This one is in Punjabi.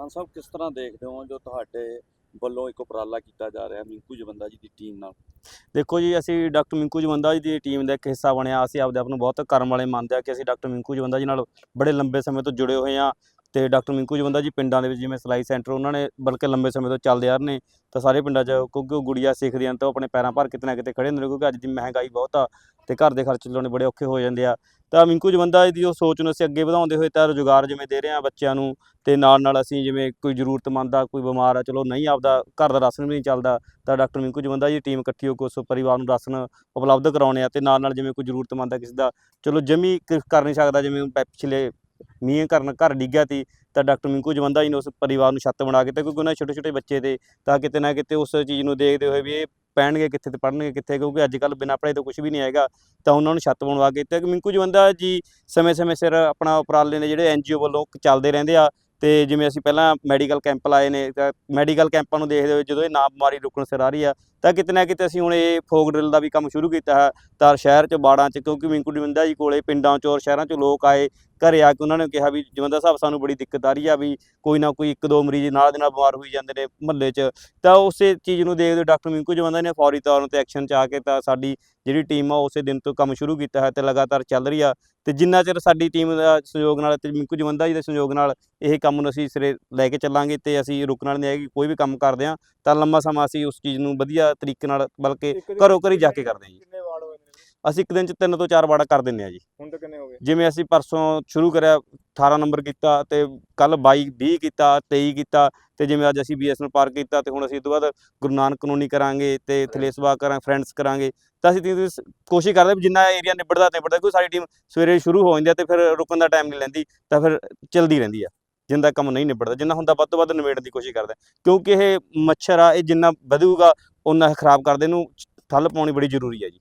ਖਾਨ ਸਾਹਿਬ, ਕਿਸ ਤਰ੍ਹਾਂ ਦੇਖਦੇ ਹੋ ਜੋ ਤੁਹਾਡੇ ਵੱਲੋਂ ਇੱਕ ਉਪਰਾਲਾ ਕੀਤਾ ਜਾ ਰਿਹਾ ਮਿੰਕੂ ਜਵੰਦਾ ਜੀ ਦੀ ਟੀਮ ਨਾਲ? ਦੇਖੋ ਜੀ, ਅਸੀਂ ਡਾਕਟਰ ਮਿੰਕੂ ਜਵੰਦਾ ਜੀ ਦੀ ਟੀਮ ਦਾ ਇੱਕ ਹਿੱਸਾ ਬਣਿਆ। ਅਸੀਂ ਆਪਦੇ ਆਪ ਨੂੰ ਬਹੁਤ ਕਰਮ ਵਾਲੇ ਮੰਨਦੇ ਆ ਕਿ ਅਸੀਂ ਡਾਕਟਰ ਮਿੰਕੂ ਜਵੰਦਾ ਜੀ ਨਾਲ ਬੜੇ ਲੰਬੇ ਸਮੇਂ ਤੋਂ ਜੁੜੇ ਹੋਏ ਆ ਤੇ ਡਾਕਟਰ ਮਿੰਕੂ ਜਵੰਦਾ ਜੀ ਪਿੰਡਾਂ ਦੇ ਵਿੱਚ ਜਿਵੇਂ ਸਿਲਾਈ ਸੈਂਟਰ ਉਹਨਾਂ ਨੇ ਬਲਕਿ ਲੰਬੇ ਸਮੇਂ ਤੋਂ ਚੱਲਦੇ ਆ ਰਹੇ ਨੇ ਤਾਂ ਸਾਰੇ ਪਿੰਡਾਂ 'ਚ ਕਿਉਂਕਿ ਉਹ ਗੁੜੀਆ ਸਿੱਖਦੀਆਂ ਹਨ ਤਾਂ ਆਪਣੇ ਪੈਰਾਂ ਭਾਰ ਕਿਤੇ ਨਾ ਕਿਤੇ ਖੜੇ ਹੁੰਦੇ ਨੇ ਕਿਉਂਕਿ ਅੱਜ ਦੀ ਮਹਿੰਗਾਈ ਬਹੁਤ ਆ। ਤੇ ਘਰ ਦੇ ਖਰਚ ਚਲਾਉਣੇ ਬੜੇ ਔਖੇ ਹੋ ਜਾਂਦੇ ਆ। ਤਾਂ ਮਿੰਕੂ ਜਵੰਦਾ ਜੀ ਦੀ ਉਹ ਸੋਚ ਨੂੰ ਅਸੀਂ ਅੱਗੇ ਵਧਾਉਂਦੇ ਹੋਏ ਤਾਂ ਰੁਜ਼ਗਾਰ ਜਿਵੇਂ ਦੇ ਰਹੇ ਆ ਬੱਚਿਆਂ ਨੂੰ ਤੇ ਨਾਲ ਨਾਲ ਅਸੀਂ ਜਿਵੇਂ ਕੋਈ ਜ਼ਰੂਰਤਮੰਦ ਆ, ਕੋਈ ਬਿਮਾਰ ਆ, ਚਲੋ ਨਹੀਂ ਆਪਦਾ ਘਰ ਦਾ ਰਾਸ਼ਨ ਵੀ ਨਹੀਂ ਚੱਲਦਾ, ਤਾਂ ਡਾਕਟਰ ਮਿੰਕੂ ਜਵੰਦਾ ਜੀ ਦੀ ਟੀਮ ਇਕੱਠੀ ਹੋ ਕੇ ਉਸ ਪਰਿਵਾਰ ਨੂੰ ਰਾਸ਼ਨ ਉਪਲਬਧ ਕਰਾਉਣੇ ਆ ਤੇ ਨਾਲ ਨਾਲ ਜਿਵੇਂ ਕੋਈ ਜ਼ਰੂਰਤਮੰਦ ਆ ਕਿਸੇ ਦਾ, ਚਲੋ ਜਮੀ ਕਰ ਨਹੀਂ ਸਕਦਾ ਜਿਵੇਂ ਪਿਛਲੇ ਮੀਂਹ ਕਰਨ ਘਰ ਡਿੱਗਿਆ ਤੀ ਤਾਂ ਡਾਕਟਰ ਮਿੰਕੂ ਜਵੰਦਾ ਜੀ ਨੇ ਉਸ ਪਰਿਵਾਰ ਨੂੰ ਛੱਤ ਬਣਾ ਕੇ ਤੇ ਕਿਉਂਕਿ ਉਹਨਾਂ ਦੇ ਛੋਟੇ ਛੋਟੇ ਬੱਚੇ ਤੇ ਤਾਂ ਕਿਤੇ ਨਾ ਕਿਤੇ ਉਸ ਚੀਜ਼ ਨੂੰ ਦੇਖਦੇ ਹੋਏ ਵੀ ਇਹ ਪੈਣਗੇ ਕਿੱਥੇ ਤੇ ਪੜਨਗੇ ਕਿੱਥੇ, ਕਿਉਂਕਿ ਅੱਜ ਕੱਲ ਬਿਨਾਂ ਪੜ੍ਹਾਈ ਤੋਂ ਕੁਝ ਵੀ ਨਹੀਂ ਹੈਗਾ। ਤਾਂ ਉਹਨਾਂ ਨੂੰ ਛੱਤ ਬਣਵਾ ਕੇ ਤੇ ਮਿੰਕੂ ਜਵੰਦਾ ਜੀ, ਸਮੇਂ-ਸਮੇਂ ਸਿਰ ਆਪਣਾ ਉਪਰਾਲੇ ਨੇ ਜਿਹੜੇ ਐਨਜੀਓ ਵੱਲੋਂ ਚੱਲਦੇ ਰਹਿੰਦੇ ਆ। ਤੇ ਜਿਵੇਂ ਅਸੀਂ ਪਹਿਲਾਂ ਮੈਡੀਕਲ ਕੈਂਪ ਲਾਏ ਨੇ ਮੈਡੀਕਲ ਕੈਂਪਾਂ ਨੂੰ ਦੇਖਦੇ ਹੋਏ ਜਦੋਂ ਇਹ ਨਾ ਬਿਮਾਰੀ ਰੁਕਣ ਸਿਰ ਆ ਰਹੀ ਆ ਤਾਂ ਕਿਤੇ ਨਾ ਕਿਤੇ ਅਸੀਂ ਹੁਣ ਇਹ ਫੋਕ ਡਰਿਲ ਦਾ ਵੀ ਕੰਮ ਸ਼ੁਰੂ ਕੀਤਾ ਹੈ, ਤਾਂ ਸ਼ਹਿਰ 'ਚ ਬਾੜਾਂ 'ਚ, ਕਿਉਂਕਿ ਮਿੰਕੂ ਜਵੰਦਾ ਜੀ ਕੋਲੇ ਪਿੰਡਾਂ 'ਚੋਂ ਔਰ ਸ਼ਹਿਰਾਂ 'ਚੋਂ ਲੋਕ ਆਏ ਘਰੇ ਆ ਕੇ ਉਹਨਾਂ ਨੇ ਕਿਹਾ ਵੀ ਜਵੰਦਾ ਸਾਹਿਬ ਸਾਨੂੰ ਬੜੀ ਦਿੱਕਤ ਆ ਰਹੀ ਆ ਵੀ ਕੋਈ ਨਾ ਕੋਈ ਇੱਕ ਦੋ ਮਰੀਜ਼ ਨਾਲ ਦੇ ਨਾਲ ਬਿਮਾਰ ਹੋਈ ਜਾਂਦੇ ਨੇ ਮਹੱਲੇ 'ਚ। ਤਾਂ ਉਸੇ ਚੀਜ਼ ਨੂੰ ਦੇਖਦੇ ਹੋਏ ਡਾਕਟਰ ਮਿੰਕੂ ਜਵੰਦਾ ਨੇ ਫੌਰੀ ਤੌਰ 'ਤੇ ਐਕਸ਼ਨ 'ਚ ਆ ਕੇ ਤਾਂ ਸਾਡੀ ਜਿਹੜੀ ਟੀਮ ਆ ਉਸੇ ਦਿਨ ਤੋਂ ਕੰਮ ਸ਼ੁਰੂ ਕੀਤਾ ਹੈ ਤੇ ਲਗਾਤਾਰ ਚੱਲ ਰਹੀ ਆ। ਤੇ ਜਿੰਨਾ ਚਿਰ ਸਾਡੀ ਟੀਮ ਦਾ ਸਹਿਯੋਗ ਨਾਲ ਤੇ ਮਿੰਕੂ ਜਵੰਦਾ ਜੀ ਦੇ ਸਹਿਯੋਗ ਨਾਲ ਇਹ ਕੰਮ ਨੂੰ ਅਸੀਂ ਸਿਰੇ ਲੈ ਕੇ ਚੱਲਾਂਗੇ ਤੇ ਅਸੀਂ ਰੁਕਣਾ ਨਹੀਂ ਹੈ ਕਿ ਕੋਈ ਵੀ ਕੰਮ ਕਰਦੇ ਆ ਤਾਂ ਲੰਮਾ ਸਮਾਂ ਅਸੀਂ ਉਸ ਚੀਜ਼ ਨੂੰ ਵਧੀਆ ਤਰੀਕੇ ਨਾਲ ਬਲਕਿ ਘਰੋਂ ਘਰੀ ਜਾ ਕੇ ਕਰਦੇ ਹਾਂ ਜੀ। ਕਿੰਨੇ ਵਾਰਡ ਹੋਏ ਨੇ? ਅਸੀਂ ਇੱਕ ਦਿਨ 'ਚ ਤਿੰਨ ਤੋਂ ਚਾਰ ਵਾੜਾ ਕਰ ਦਿੰਨੇ ਆ ਜੀ। ਹੁਣ ਤੱਕ ਕਿੰਨੇ ਹੋ ਗਏ? ਜਿਵੇਂ ਅਸੀਂ ਪਰਸੋਂ ਸ਼ੁਰੂ ਕਰਿਆ 18 ਨੰਬਰ ਕੀਤਾ ਤੇ ਕੱਲ 22 20 ਕੀਤਾ 23 ਕੀਤਾ ਤੇ ਜਿਵੇਂ ਅੱਜ ਅਸੀਂ ਬੀਐਸਐਨ ਪਾਰਕ ਕੀਤਾ ਤੇ ਹੁਣ ਅਸੀਂ ਇਹ ਤੋਂ ਬਾਅਦ ਗੁਰੂ ਨਾਨਕ ਕਲੋਨੀ ਕਰਾਂਗੇ ਤੇ ਥਲੇਸਵਾ ਕਰਾਂ ਫਰੈਂਡਸ ਕਰਾਂਗੇ ਤਾਂ ਅਸੀਂ ਤੀ- ਤੀ- ਕੋਸ਼ਿਸ਼ ਕਰਦੇ ਵੀ ਜਿੰਨਾ ਏਰੀਆ ਨਿਬੜਦਾ ਨਿਬੜਦਾ ਕੋਈ ਸਾਡੀ ਟੀਮ ਸਵੇਰੇ ਸ਼ੁਰੂ ਹੋ ਜਾਂਦੀ ਆ ਤੇ ਫਿਰ ਰੁਕਣ ਦਾ ਟਾਈਮ ਨਹੀਂ ਲੈਂਦੀ ਤਾਂ ਫਿਰ ਚਲਦੀ ਰਹਿੰਦੀ ਆ। ਜਿੰਦਾ ਕੰਮ ਨਹੀਂ ਨਿਬੜਦਾ ਜਿੰਨਾ ਹੁੰਦਾ ਵੱਧ ਤੋਂ ਵੱਧ ਨਿਬੇੜਨ ਦੀ ਕੋਸ਼ਿਸ਼ ਕਰਦੇ ਹਾਂ। ਕਿਉਂਕਿ ਇਹ ਮੱਛਰ ਆ ਇਹ ਜਿੰਨਾ ਵਧੂਗਾ ਉਹਨਾਂ ਖਰਾਬ ਕਰਦੇ ਨੂੰ ਠੱਲ ਪਾਉਣੀ ਬੜੀ ਜ਼ਰੂਰੀ ਹੈ ਜੀ।